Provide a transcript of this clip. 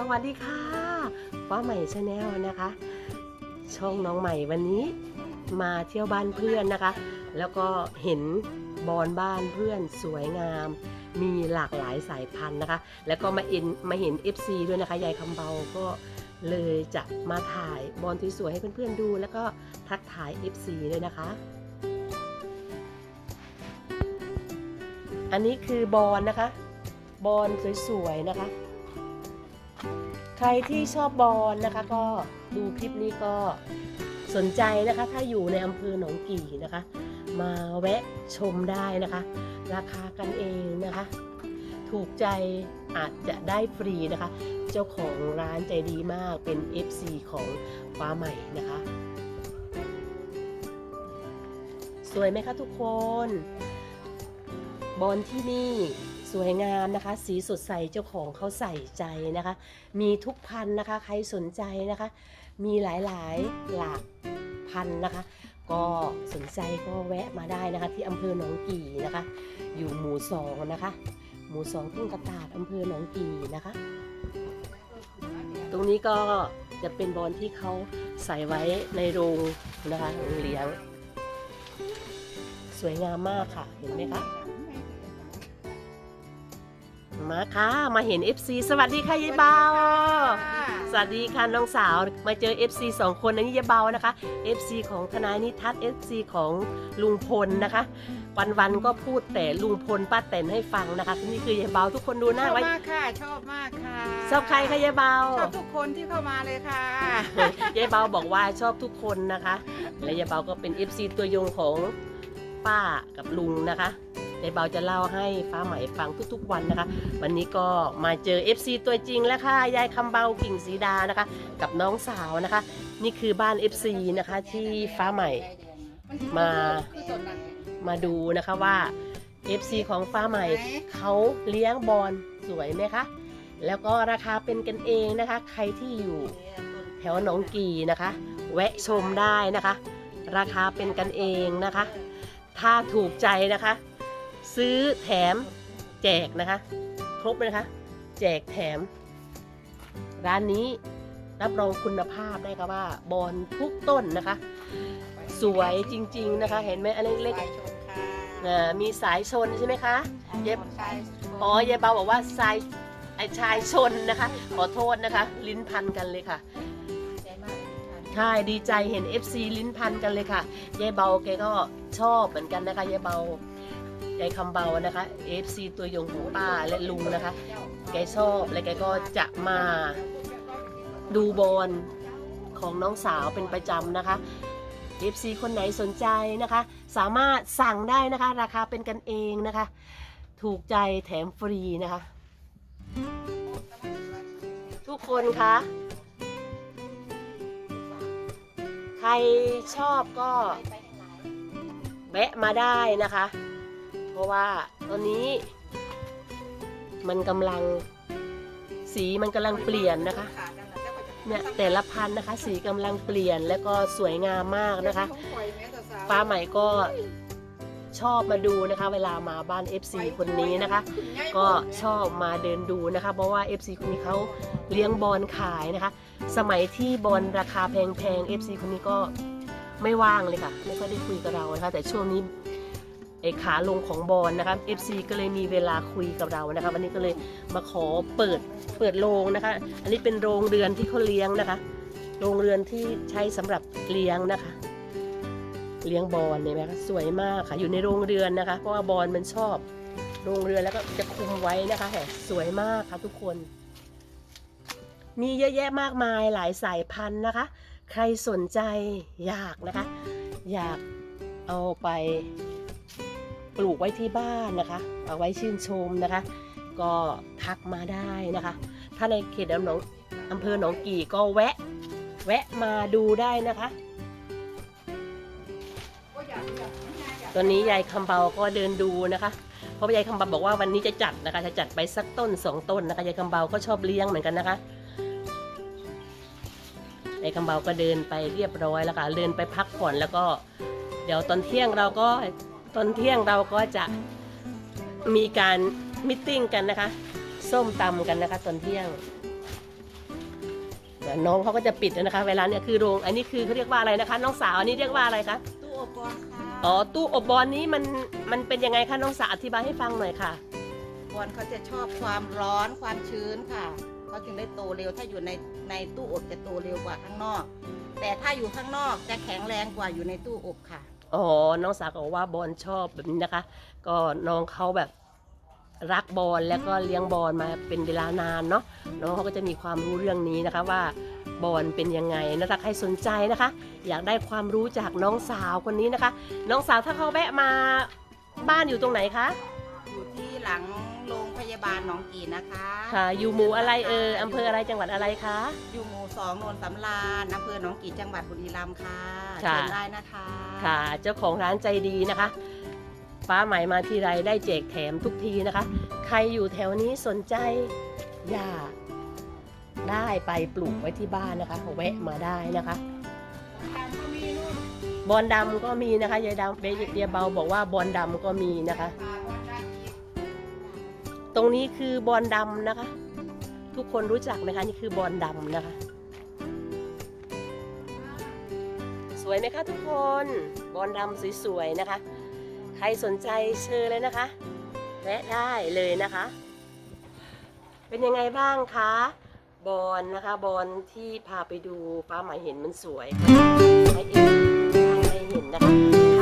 สวัสดีค่ะ ป้าใหม่ชาแนลนะคะ ช่องน้องใหม่วันนี้ มาเที่ยวบ้านเพื่อนนะคะ แล้วก็เห็นบอนบ้านเพื่อนสวยงาม มีหลากหลายสายพันธุ์นะคะ แล้วก็มาเอ็นมาเห็น FC ด้วยนะคะยายคำเบาก็เลยจะมาถ่ายบอลสวยๆให้เพื่อนๆดู แล้วก็ทักถ่าย FC ด้วยนะคะ อันนี้คือบอลนะคะ บอลสวยๆนะคะ ใครที่ชอบบอลนะคะ ก็ดูคลิปนี้ก็สนใจนะคะ ถ้าอยู่ในอำเภอหนองกี่นะคะ มาแวะชมได้นะคะ ราคากันเองนะคะ ถูกใจอาจจะได้ฟรีนะคะ เจ้าของร้านใจดีมากเป็น FC ของฟ้าใหม่นะคะ สวยไหมคะทุกคน บอลที่นี่ สวยงามนะคะ สีสดใสเจ้าของเขาใส่ใจนะคะ มีทุกพันธุ์นะคะ ใครสนใจนะคะ มีหลายๆหลากพันนะคะ ก็สนใจก็แวะมาได้นะคะ ที่อำเภอหนองกี่นะคะ อยู่หมู่สองนะคะ หมู่สองทุ่งกระตาดอำเภอหนองกี่นะคะ ตรงนี้ก็จะเป็นบอลที่เขาใส่ไว้ในโรงนะคะโรงเลี้ยง สวยงามมากค่ะเห็นไหมคะ มาค่ะ มาเห็น FC สวัสดีค่ะยายเบา สวัสดีค่ะน้องสาว มาเจอ FC สองคนอันนี้ยายเบานะคะ FC ของทนายนิทัศน์ FC ของลุงพลนะคะ วันๆก็พูดแต่ลุงพลป้าแตนให้ฟังนะคะนี่คือยายเบาทุกคนดูหชน้าอบไว้มากค่ะ ชอบมากค่ะชอบใครคะยายเบา ชอบทุกคนที่เข้ามาเลยค่ะ ยายเบาบอกว่าชอบทุกคนนะคะ และยายเบาก็เป็น FC ตัวยงของป้ากับลุงนะคะ ยายเบาจะเล่าให้ฟ้าใหม่ฟังทุกๆวันนะคะ วันนี้ก็มาเจอ FC ตัวจริงแล้วค่ะ ยายคำเบากิ่งสีดานะคะ กับน้องสาวนะคะ นี่คือบ้าน FC นะคะที่ฟ้าใหม่มามาดูนะคะว่า FC ของฟ้าใหม่เขาเลี้ยงบอลสวยไหมคะแล้วก็ราคาเป็นกันเองนะคะ ใครที่อยู่แถวหนองกีนะคะ แวะชมได้นะคะ ราคาเป็นกันเองนะคะ ถ้าถูกใจนะคะ ซื้อแถมแจกนะคะ ครบเลยนะคะ แจกแถม ร้านนี้รับรองคุณภาพได้ค่ะว่าบอลทุกต้นนะคะ สวยจริง ๆนะคะ เห็นไหมอันเล็กสายชนค่ะๆอ่ามีสายชนใช่ไหมคะ เย็บสายชนอ๋อยายเบาบอกว่าสายไอชายชนนะคะ ขอโทษนะคะ ลิ้นพันกันเลยค่ะใจมากค่ะ ใช่ดีใจเห็น FC ลิ้นพันกันเลยค่ะยายเบาแกก็ชอบเหมือนกันนะคะยายเบา ยายคำเบานะคะ FC ตัวยงของป้าและลุงนะคะ แกชอบและแกก็จะมาดูบอลของน้องสาวเป็นประจำนะคะ FC คนไหนสนใจนะคะ สามารถสั่งได้นะคะ ราคาเป็นกันเองนะคะ ถูกใจแถมฟรีนะคะ ทุกคนคะใครชอบก็แวะมาได้นะคะ ราะว่าตอนนี้ มันกำลังสีมันกำลังเปลี่ยนนะคะเนี่ยแต่ละพันธุ์นะคะ สีกำลังเปลี่ยนแล้วก็สวยงามมากนะคะฟ้าใหม่ก็ชอบมาดูนะคะ เวลามาบ้าน FC คนนี้นะคะ ก็ชอบมาเดินดูนะคะ เพราะว่า FC คนนี้เขาเลี้ยงบอลขายนะคะ สมัยที่บอลราคาแพงๆ FC คนนี้ก็ไม่ว่างเลยค่ะ ไม่ค่อยได้คุยกับเรานะคะแต่ช่วงนี้ ไอ้ขาลงของบอลนะคะ FC ก็เลยมีเวลาคุยกับเรานะคะวันนี้ก็เลยมาขอเปิดเปิดโรงนะคะ อันนี้เป็นโรงเรือนที่เขาเลี้ยงนะคะ โรงเรือนที่ใช้สำหรับเลี้ยงนะคะ เลี้ยงบอลเนี่ยไหมคะสวยมากค่ะอยู่ในโรงเรือนนะคะ เพราะว่าบอลมันชอบ โรงเรือนแล้วก็จะคุมไว้นะคะแหมสวยมากค่ะทุกคน มีเยอะแยะมากมายหลายสายพันธุ์นะคะ ใครสนใจอยากนะคะ อยากเอาไป ปลูกไว้ที่บ้านนะคะ เอาไว้ชื่นชมนะคะ ก็ทักมาได้นะคะ ถ้าในเขตอำหนองอำเภอหนองกี่ก็แวะ แวะมาดูได้นะคะตอนนี้ยายคำเบาก็เดินดูนะคะ เพราะยายคำเบาบอกว่าวันนี้จะจัดนะคะ จะจัดไปสักต้นสองต้นนะคะ ยายคำเบาก็ชอบเลี้ยงเหมือนกันนะคะ ยายคำเบาก็เดินไปเรียบร้อยแล้วค่ะ เดินไปพักผ่อนแล้วก็ เดี๋ยวตอนเที่ยงเราก็ อนเที่ยงเราก็จะมีการมิทติ้งกันนะคะ ส้มตำกันนะคะ ตอนเที่ยงน้องเขาก็จะปิดนะคะ เวลาเนี่ยคือโรง อันนี้คือเขาเรียกว่าอะไรนะคะ น้องสาวอันนี้เรียกว่าอะไรคะตู้อบบอลค่ะอ๋อตู้อบบอลนี้มันมันเป็นยังไงคะน้องสาวอธิบายให้ฟังหน่อยค่ะบอลเขาจะชอบความร้อนความชื้นค่ะเขาจึงได้โตเร็วถ้าอยู่ในในตู้อบจะโตเร็วกว่าข้างนอก แต่ถ้าอยู่ข้างนอกจะแข็งแรงกว่าอยู่ในตู้อบค่ะ อ๋อ น้องสาวก็บอกว่าบอลชอบแบบนี้นะคะ ก็น้องเขาแบบรักบอลแล้วก็เลี้ยงบอลมาเป็นเวลานานเนาะน้องเขาก็จะมีความรู้เรื่องนี้นะคะว่าบอลเป็นยังไงนะถ้าใครสนใจนะคะ อยากได้ความรู้จากน้องสาวคนนี้นะคะ น้องสาวถ้าเขาแวะมาบ้านอยู่ตรงไหนคะ หลังโรงพยาบาลหนองกีนะคะค่ะ อยู่หมู่อะไรเอออำเภออะไรจังหวัดอะไรคะ อยู่หมู่สองโนนสำราญอำเภอหนองกีจังหวัดบุรีรัมย์ค่ะค่ะ เชิญได้นะคะ ค่ะ เจ้าของร้านใจดีนะคะ ฟ้าใหม่มาทีไรได้แจกแถมทุกทีนะคะ ใครอยู่แถวนี้สนใจอยากได้ไปปลูกไว้ที่บ้านนะคะ แวะมาได้นะคะ บอลดำก็มีนะคะยายดำเบยเดียเบาบอกว่าบอลดำก็มีนะคะ ตรงนี้คือบอลดำนะคะ ทุกคนรู้จักไหมคะนี่คือบอลดำนะคะ สวยไหมคะทุกคนบอลดำสวยๆนะคะ ใครสนใจเชิญเลยนะคะแวะได้เลยนะคะ เป็นยังไงบ้างคะบอลนะคะบอลที่พาไปดูป้าหมายเห็นมันสวยให้เอ็นให้เห็นนะคะ